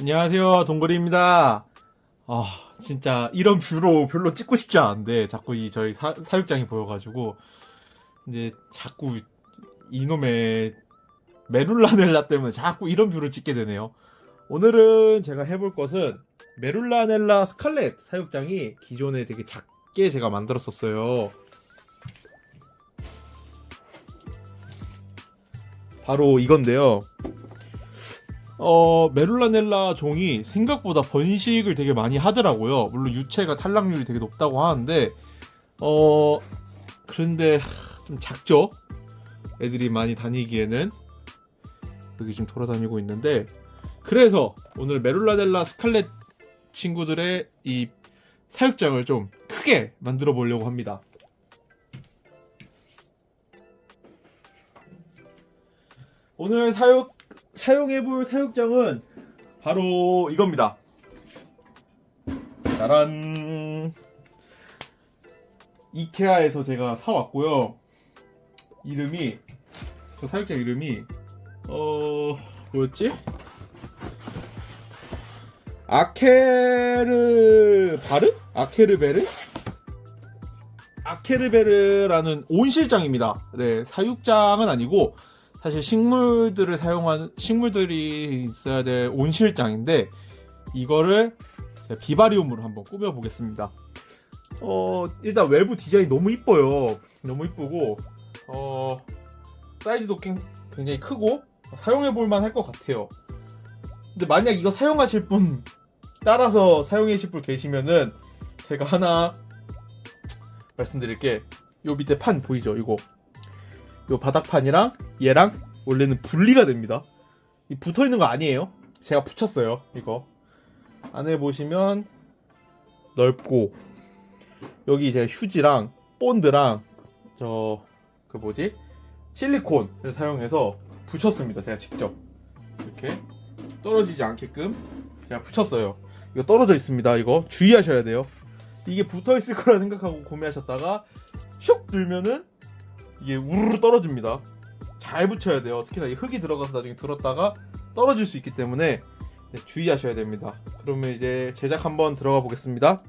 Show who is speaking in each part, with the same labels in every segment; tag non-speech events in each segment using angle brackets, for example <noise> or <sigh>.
Speaker 1: 안녕하세요 동거리입니다. 아 진짜 이런 뷰로 별로 찍고 싶지 않은데 자꾸 이 저희 사, 사육장이 보여가지고 근데 자꾸 이놈의 메룰라넬라 때문에 자꾸 이런 뷰를 찍게 되네요. 오늘은 제가 해볼 것은 메룰라넬라 스칼렛 사육장이 기존에 되게 작게 제가 만들었었어요. 바로 이건데요 어, 메룰라넬라 종이 생각보다 번식을 되게 많이 하더라고요. 물론 유체가 탈락률이 되게 높다고 하는데, 어, 그런데 하, 좀 작죠? 애들이 많이 다니기에는. 여기 지금 돌아다니고 있는데, 그래서 오늘 메룰라넬라 스칼렛 친구들의 이 사육장을 좀 크게 만들어 보려고 합니다. 오늘 사육 사용해볼 사육장은 바로 이겁니다. 짜란. 이케아에서 제가 사왔고요. 이름이 저 사육장 이름이 어 뭐였지? 아케르 바르? 아케르베르? 아케르베르라는 온실장입니다. 네, 사육장은 아니고 사실 식물들을 사용하는 식물들이 있어야 될 온실장인데 이거를 비바리움으로 한번 꾸며 보겠습니다. 어 일단 외부 디자인 너무 이뻐요. 너무 이쁘고 어 사이즈도 굉- 굉장히 크고 사용해 볼 만 할 것 같아요. 근데 만약 이거 사용하실 분 따라서 사용하실 분 계시면은 제가 하나 말씀드릴게. 요 밑에 판 보이죠? 이거 요 바닥판이랑 얘랑 원래는 분리가 됩니다. 이 붙어 있는 거 아니에요. 제가 붙였어요. 이거 안에 보시면 넓고 여기 이제 휴지랑 본드랑 저 그 뭐지 실리콘을 사용해서 붙였습니다. 제가 직접 이렇게 떨어지지 않게끔 제가 붙였어요. 이거 떨어져 있습니다. 이거 주의하셔야 돼요. 이게 붙어 있을 거라 생각하고 구매하셨다가 슉 들면은 이게 우르르 떨어집니다. 잘 붙여야 돼요. 특히나 이 흙이 들어가서 나중에 들었다가 떨어질 수 있기 때문에 네, 주의하셔야 됩니다. 그러면 이제 제작 한번 들어가 보겠습니다.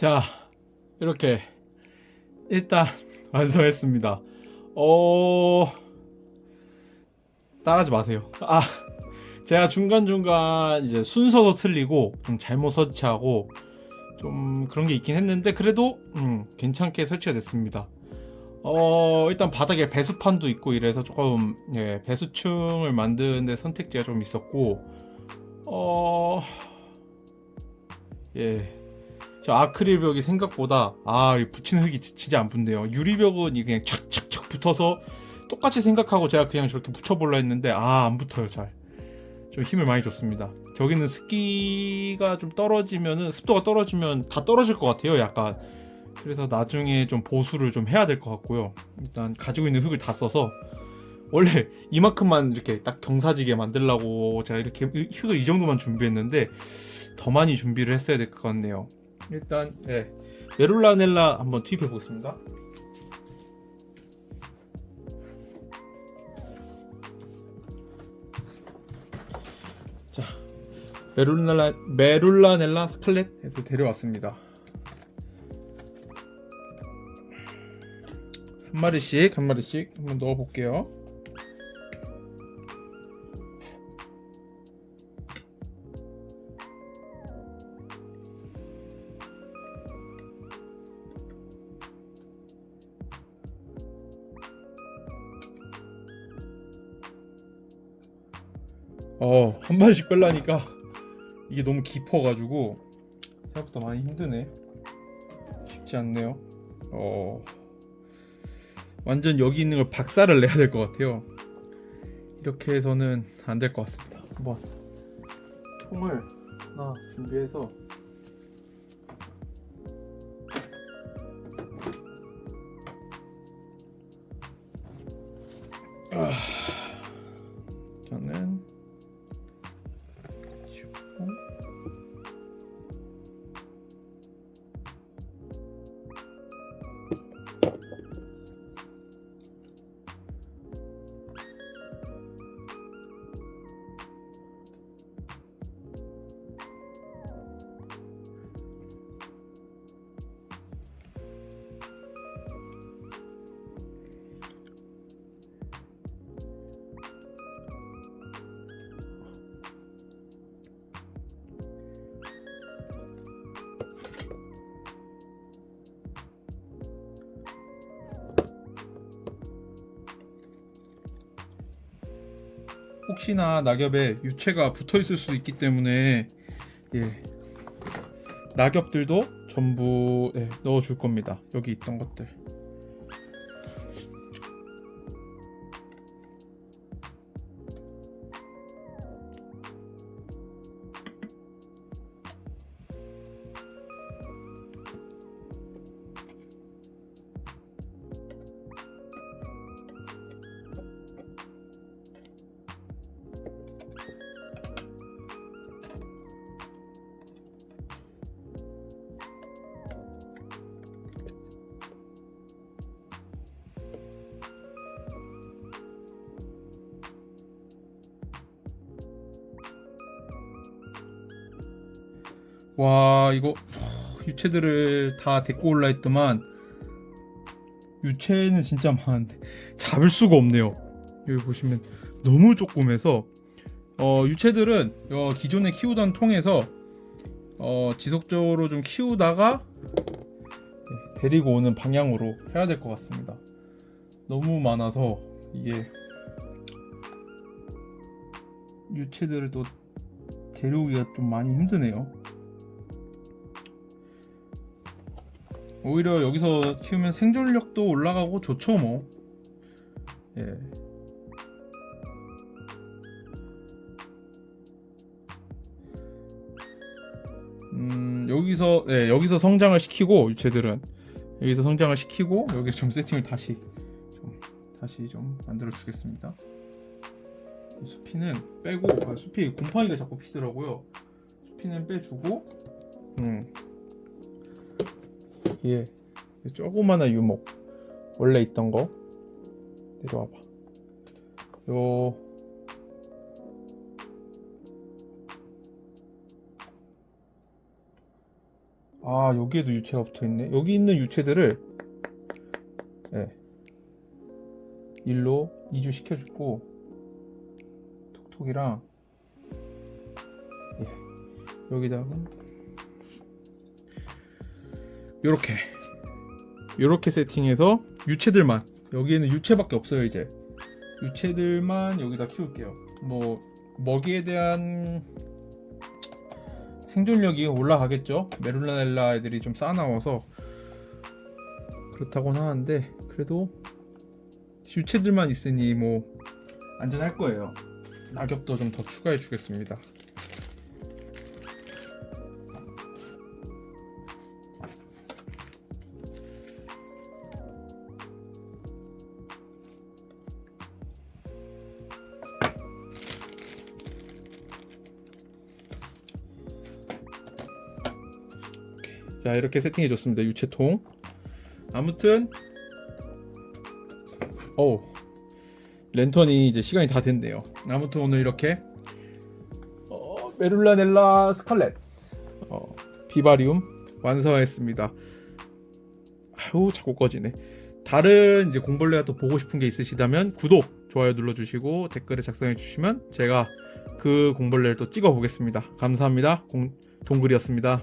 Speaker 1: 자, 이렇게 일단 <laughs> 완성했습니다. 어 따라하지 마세요. 아, 제가 중간 중간 이제 순서도 틀리고 좀 잘못 설치하고 좀 그런 게 있긴 했는데 그래도 음, 괜찮게 설치가 됐습니다. 어 일단 바닥에 배수판도 있고 이래서 조금 예, 배수층을 만드는데 선택지가 좀 있었고 어 예. 저 아크릴 벽이 생각보다 아, 이 붙이는 흙이 진짜 안 붙네요. 유리벽은 이 그냥 착착착 붙어서 똑같이 생각하고 제가 그냥 저렇게 붙여볼라 했는데 아, 안 붙어요, 잘. 좀 힘을 많이 줬습니다. 여기는 습기가 좀 떨어지면은 습도가 떨어지면 다 떨어질 것 같아요, 약간. 그래서 나중에 좀 보수를 좀 해야 될 것 같고요. 일단 가지고 있는 흙을 다 써서 원래 이만큼만 이렇게 딱 경사지게 만들라고 제가 이렇게 흙을 이 정도만 준비했는데 더 많이 준비를 했어야 될 것 같네요. 일단 네. 메룰라넬라 한번 투입해 보겠습니다. 자, 메룰라 메룰라넬라 스칼렛에서 데려왔습니다. 한 마리씩 한 마리씩 한번 넣어 볼게요. 마리씩 빼려니까 이게 너무 깊어가지고 생각보다 많이 힘드네. 쉽지 않네요. 어, 완전 여기 있는 걸 박살을 내야 될 것 같아요. 이렇게 해서는 안 될 것 같습니다. 한번 통을 하나 준비해서 혹시나 낙엽에 유채가 붙어 있을 수 있기 때문에 예 낙엽들도 전부 예, 넣어줄 겁니다. 여기 있던 것들. 와 이거 유채들을 다 데리고 올라 했더만 유채는 진짜 많은데 잡을 수가 없네요. 여기 보시면 너무 조그매서 어, 유채들은 어, 기존에 키우던 통에서 어, 지속적으로 좀 키우다가 네, 데리고 오는 방향으로 해야 될 것 같습니다. 너무 많아서 이게 유채들을 또 데려오기가 좀 많이 힘드네요 오히려 여기서 키우면 생존력도 올라가고 좋죠 뭐. 예. 음 여기서 네, 여기서 성장을 시키고 유채들은 여기서 성장을 시키고 여기 좀 세팅을 다시 좀 다시 좀 만들어 주겠습니다. 수피는 빼고 아, 수피 곰팡이가 자꾸 피더라고요. 수피는 빼주고 음. 예, 조그마한 유목. 원래 있던 거. 내려와 봐. 요. 아 여기에도 유체가 붙어 있네. 여기 있는 유체들을 예. 일로 이주 시켜 주고 톡톡이랑 예, 여기다가 요렇게. 요렇게 세팅해서 유체들만. 여기에는 유체밖에 없어요 이제. 유체들만 여기다 키울게요. 뭐 먹이에 대한 생존력이 올라가겠죠? 메룰라넬라 애들이 좀 싸나워서. 그렇다고는 하는데 그래도 유체들만 있으니 뭐 안전할 거예요. 낙엽도 좀 더 추가해 주겠습니다 자 이렇게 세팅해 줬습니다. 유체통. 아무튼 어우 랜턴이 이제 시간이 다 됐네요. 아무튼 오늘 이렇게 어, 메룰라넬라 스칼렛 어, 비바리움 완성했습니다. 아우 자꾸 꺼지네. 다른 이제 공벌레가 또 보고 싶은 게 있으시다면 구독 좋아요 눌러주시고 댓글에 작성해 주시면 제가 그 공벌레를 또 찍어 보겠습니다. 감사합니다. 공, 동글이었습니다